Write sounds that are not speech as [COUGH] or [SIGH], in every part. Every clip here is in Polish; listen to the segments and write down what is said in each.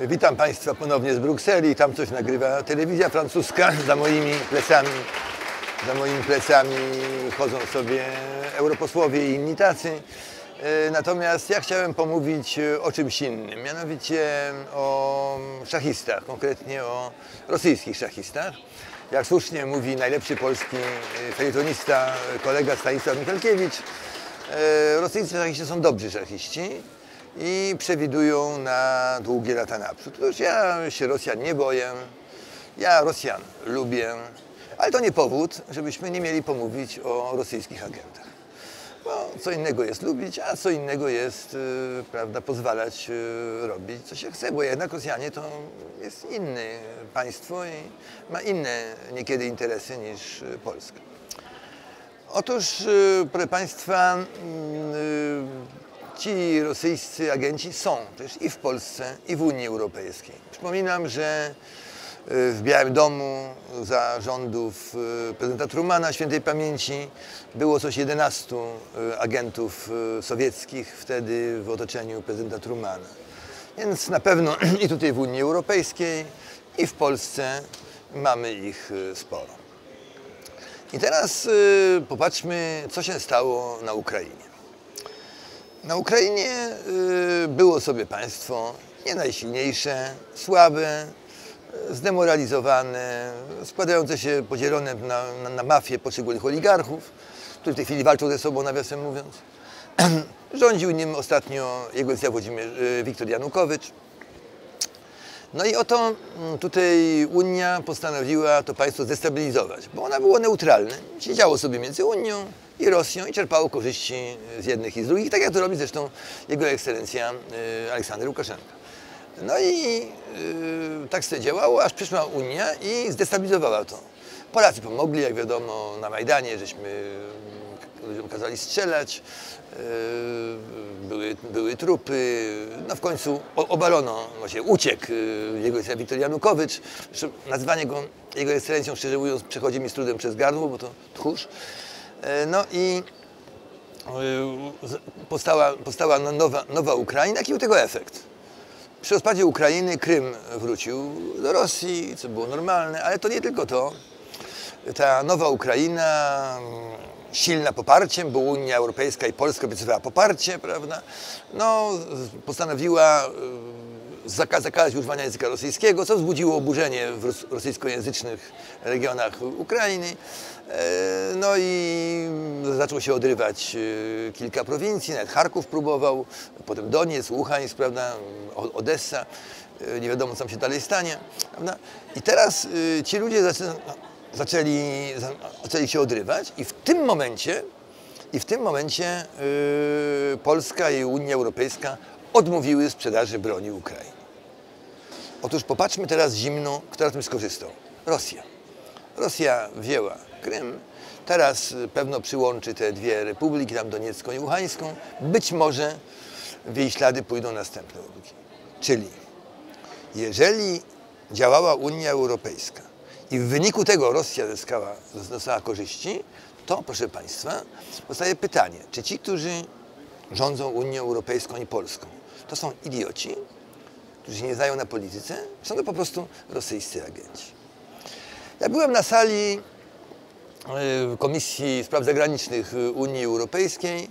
Witam Państwa ponownie z Brukseli. Tam coś nagrywa telewizja francuska. Za moimi plecami, za moimi plecami chodzą sobie europosłowie i inni tacy. E, Natomiast ja chciałem pomówić o czymś innym, mianowicie o szachistach, konkretnie o rosyjskich szachistach. Jak słusznie mówi najlepszy polski e, felietonista, kolega Stanisław Michalkiewicz, e, rosyjscy szachiści są dobrzy szachiści i przewidują na długie lata naprzód. Otóż ja się Rosjan nie boję, ja Rosjan lubię, ale to nie powód, żebyśmy nie mieli pomówić o rosyjskich agentach. Bo co innego jest lubić, a co innego jest y, prawda, pozwalać y, robić co się chce, bo jednak Rosjanie to jest inne państwo i ma inne niekiedy interesy niż y, Polska. Otóż, proszę Państwa, y, ci rosyjscy agenci są też i w Polsce, i w Unii Europejskiej. Przypominam, że y, w Białym Domu za rządów y, prezydenta Trumana świętej pamięci było coś 11 y, agentów sowieckich wtedy w otoczeniu prezydenta Trumana. Więc na pewno [CLEARS THROAT] i tutaj w Unii Europejskiej, i w Polsce mamy ich sporo. I teraz popatrzmy, co się stało na Ukrainie. Na Ukrainie y, było sobie państwo nie najsilniejsze, słabe, zdemoralizowane, składające się, podzielone na, na, na mafię poszczególnych oligarchów, którzy w tej chwili walczą ze sobą, nawiasem mówiąc. [CLEARS THROAT] Rządził nim ostatnio jego Włodzimierz y, Wiktor Janukowycz. No i oto mm, tutaj Unia postanowiła to państwo zdestabilizować, bo ona było neutralne. Siedziało sobie między Unią i Rosją i czerpało korzyści z jednych i z drugich, tak jak to robi zresztą jego ekscelencja y, Aleksander Łukaszenka. No i y, tak sobie działało, aż przyszła Unia i zdestabilizowała to. Polacy pomogli, jak wiadomo, na Majdanie, żeśmy ludziom kazali strzelać, yy, były, były trupy, no w końcu obalono, właśnie uciekł yy, jego ekscelencja Wiktor Janukowycz, Zresztą nazwanie go jego ekscelencją, szczerze mówiąc, przechodzi mi z trudem przez gardło, bo to tchórz. Yy, No i powstała, powstała no- nowa, nowa Ukraina, jaki był tego efekt? Przy rozpadzie Ukrainy Krym wrócił do Rosji, co było normalne, ale to nie tylko to. Ta nowa Ukraina, silna poparciem, bo Unia Europejska i Polska obiecywała poparcie, prawda? No, postanowiła zaka- zakazać używania języka rosyjskiego, co wzbudziło oburzenie w ros- rosyjskojęzycznych regionach Ukrainy. E, No i zaczął się odrywać y, kilka prowincji, nawet Charków próbował, potem Doniec, Łuhańsk, prawda, Odessa. Nie wiadomo, co tam się dalej stanie. Prawda? I teraz ci ludzie zaczę- zaczęli, za- zaczęli się odrywać i w tym momencie, i w tym momencie y, Polska i Unia Europejska odmówiły sprzedaży broni Ukrainie. Otóż popatrzmy teraz zimno, kto na tym skorzystał. Rosja. Rosja wzięła Krym, teraz pewno przyłączy te dwie republiki, tam Doniecką i Łuhańską. Być może w jej ślady pójdą następne republiki. Czyli jeżeli działała Unia Europejska i w wyniku tego Rosja zyskała, korzyści, to proszę Państwa, powstaje pytanie, czy ci, którzy rządzą Unią Europejską i Polską, to są idioci, którzy nie znają na polityce, są to po prostu rosyjscy agenci. Ja byłem na sali y, Komisji Spraw Zagranicznych Unii Europejskiej,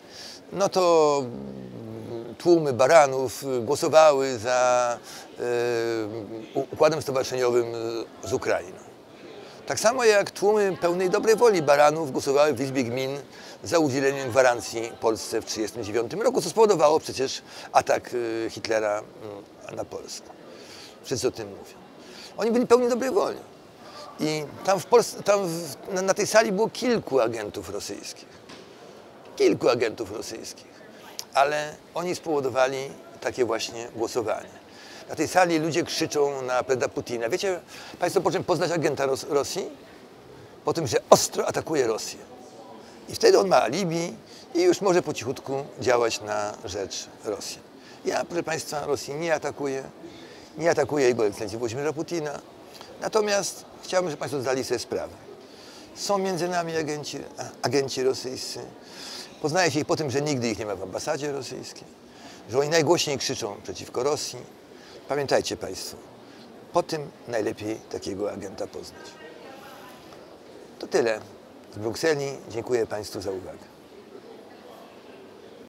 no to mm, tłumy baranów głosowały za y, układem stowarzyszeniowym z Ukrainą. Tak samo jak tłumy pełnej dobrej woli baranów głosowały w Izbie Gmin za udzieleniem gwarancji Polsce w 1939 roku, co spowodowało przecież atak y, Hitlera mm, na Polskę. Wszyscy o tym mówią. Oni byli pełni dobrej woli. I tam, w Polsce, tam w, na, na tej sali było kilku agentów rosyjskich. Kilku agentów rosyjskich. Ale oni spowodowali takie właśnie głosowanie. Na tej sali ludzie krzyczą na prezydenta Putina. Wiecie Państwo, po czym poznać agenta Ros Rosji? Po tym, że ostro atakuje Rosję. I wtedy on ma alibi i już może po cichutku działać na rzecz Rosji. Ja, proszę Państwa, Rosji nie atakuję. Nie atakuję jego ekscelencji Włodzimierza Putina. Natomiast chciałbym, żeby Państwo zdali sobie sprawę. Są między nami agenci, agenci rosyjscy. Poznaje się ich po tym, że nigdy ich nie ma w ambasadzie rosyjskiej, że oni najgłośniej krzyczą przeciwko Rosji. Pamiętajcie Państwo, po tym najlepiej takiego agenta poznać. To tyle z Brukseli. Dziękuję Państwu za uwagę.